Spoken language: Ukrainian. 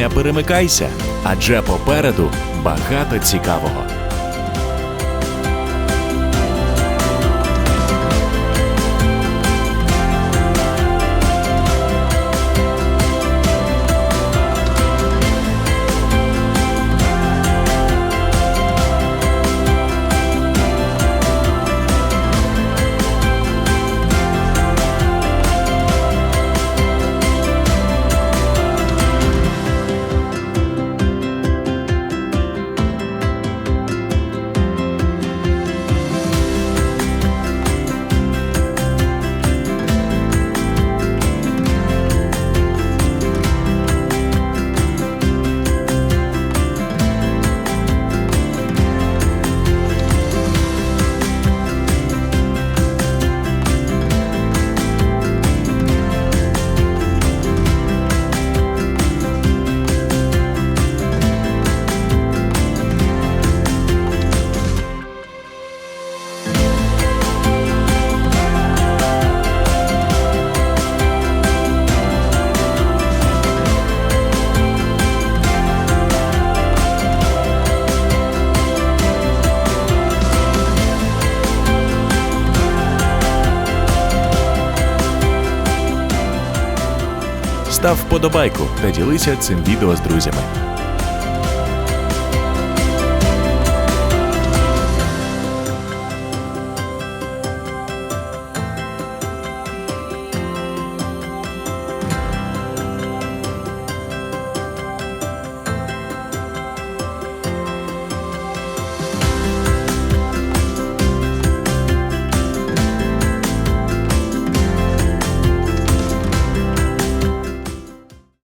Не перемикайся, адже попереду багато цікавого. Став вподобайку та ділися цим відео з друзями.